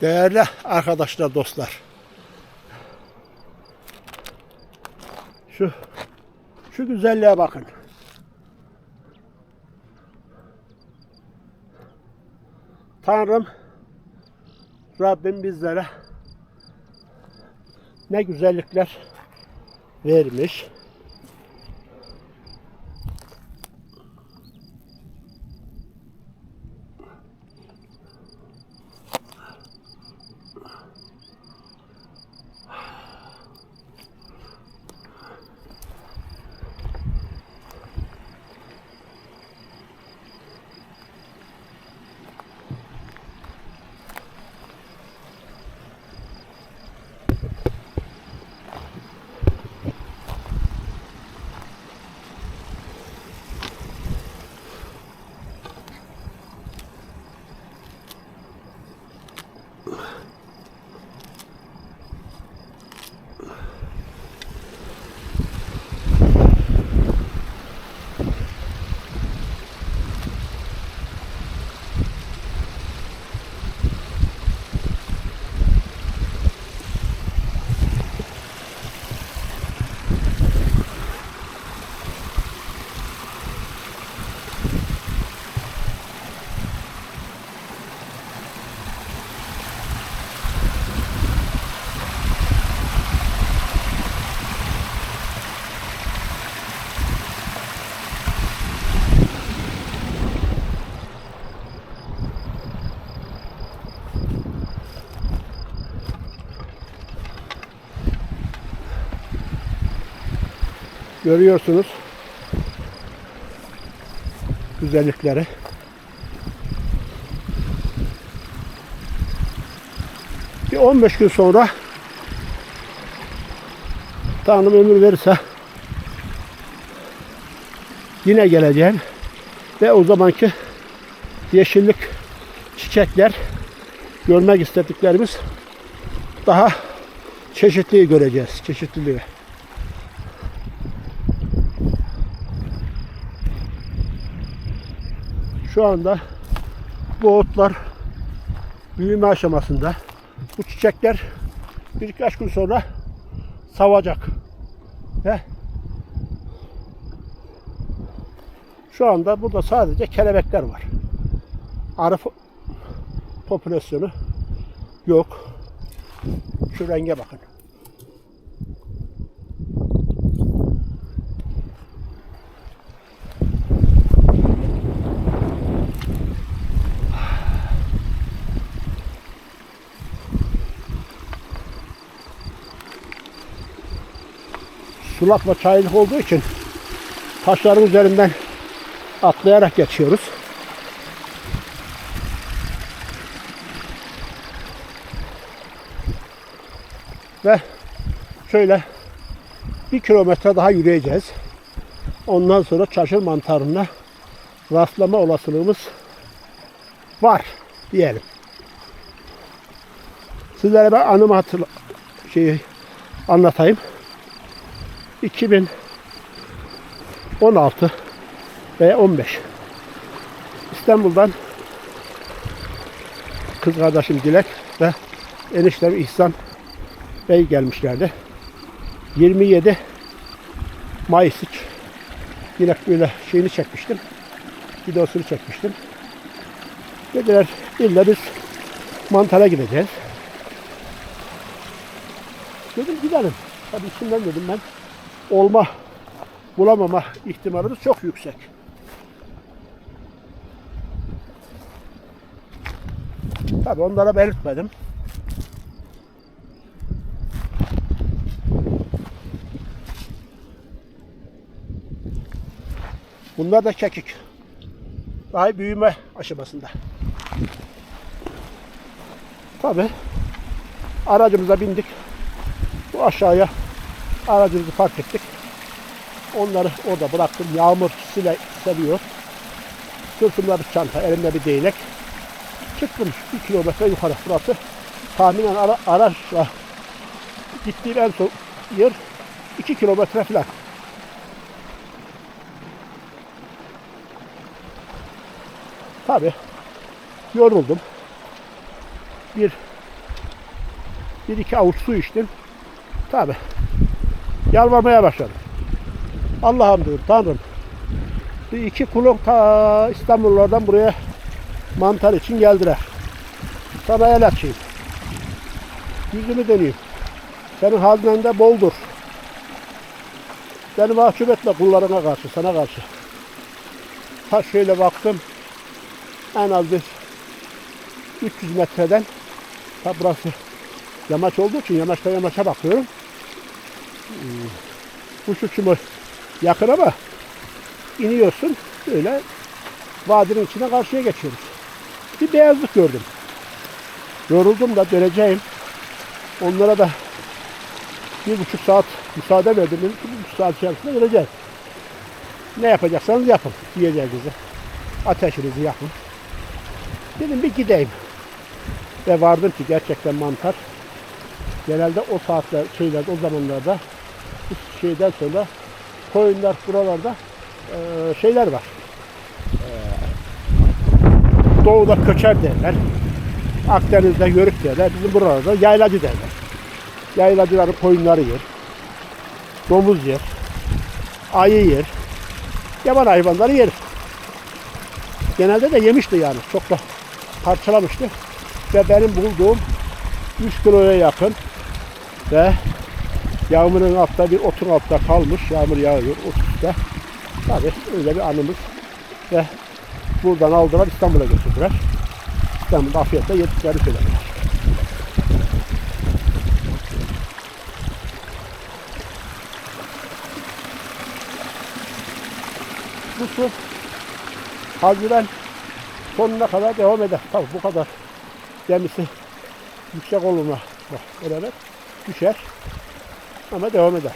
Değerli arkadaşlar, dostlar. Şu şu güzelliğe bakın. Tanrım Rabbim bizlere ne güzellikler vermiş. Görüyorsunuz güzellikleri. Bir 15 gün sonra Tanrım ömür verirse yine geleceğim ve o zamanki yeşillik çiçekler görmek istediklerimiz daha çeşitliyi göreceğiz. Çeşitliliği. Şu anda bu otlar büyüme aşamasında. Bu çiçekler birkaç gün sonra savacak. Ve şu anda burada sadece kelebekler var. Arı po- popülasyonu yok. Şu renge bakın. Sulak ve çaylık olduğu için taşların üzerinden atlayarak geçiyoruz. Ve şöyle bir kilometre daha yürüyeceğiz. Ondan sonra çarşı mantarına rastlama olasılığımız var diyelim. Sizlere ben anımı hatırla şeyi anlatayım. 2016 veya 15 İstanbul'dan kız kardeşim Dilek ve eniştem İhsan Bey gelmişlerdi. 27 Mayıs yine böyle şeyini çekmiştim. Videosunu çekmiştim. Dediler illa biz mantara gideceğiz. Dedim gidelim. Tabii içimden dedim ben olma bulamama ihtimalimiz çok yüksek. Tabii onlara belirtmedim. Bunlar da kekik. Daha büyüme aşamasında. Tabii aracımıza bindik. Bu aşağıya aracımızı park ettik. Onları orada bıraktım. Yağmur sile, seviyor. Sırtımda bir çanta, elimde bir değnek. Çıktım bir kilometre yukarı. Burası tahminen ara, araçla gittiğim en son yer 2 kilometre falan. Tabi yoruldum. Bir Bir iki avuç su içtim. Tabi. Yalvarmaya başladım. Allah'ım diyor Tanrım. Bu iki kulun ta İstanbullardan buraya mantar için geldiler. Sana el açayım. Yüzümü döneyim. Senin haznen boldur. Beni mahcup etme kullarına karşı, sana karşı. Ha şöyle baktım. En az bir 300 metreden ta burası yamaç olduğu için yamaçta yamaça bakıyorum. Kuş uçumu yakın ama iniyorsun böyle vadinin içine karşıya geçiyoruz. Bir beyazlık gördüm. Yoruldum da döneceğim. Onlara da bir buçuk saat müsaade verdim. Dedim ki, Bir buçuk saat içerisinde geleceğiz. Ne yapacaksanız yapın diyeceğinizi. Ateşinizi yakın. Dedim bir gideyim. Ve vardım ki gerçekten mantar. Genelde o saatler, şeylerde, o zamanlarda şeyden sonra koyunlar buralarda eee, şeyler var. Eee, doğuda köçer derler. Akdeniz'de yörük derler. Bizim buralarda yaylacı derler. Yaylacıların koyunları yer. Domuz yer. Ayı yer. Yaban hayvanları yer. Genelde de yemişti yani. Çok da parçalamıştı. Ve benim bulduğum 3 kiloya yakın ve yağmurun altta bir otun altta kalmış. Yağmur yağıyor ot üstte. Tabii öyle bir anımız. Ve buradan aldılar İstanbul'a götürdüler. İstanbul'da afiyetle yediklerini söylediler. Bu su Haziran sonuna kadar devam eder. Tabii bu kadar gemisi yüksek olma beraber düşer ama devam eder.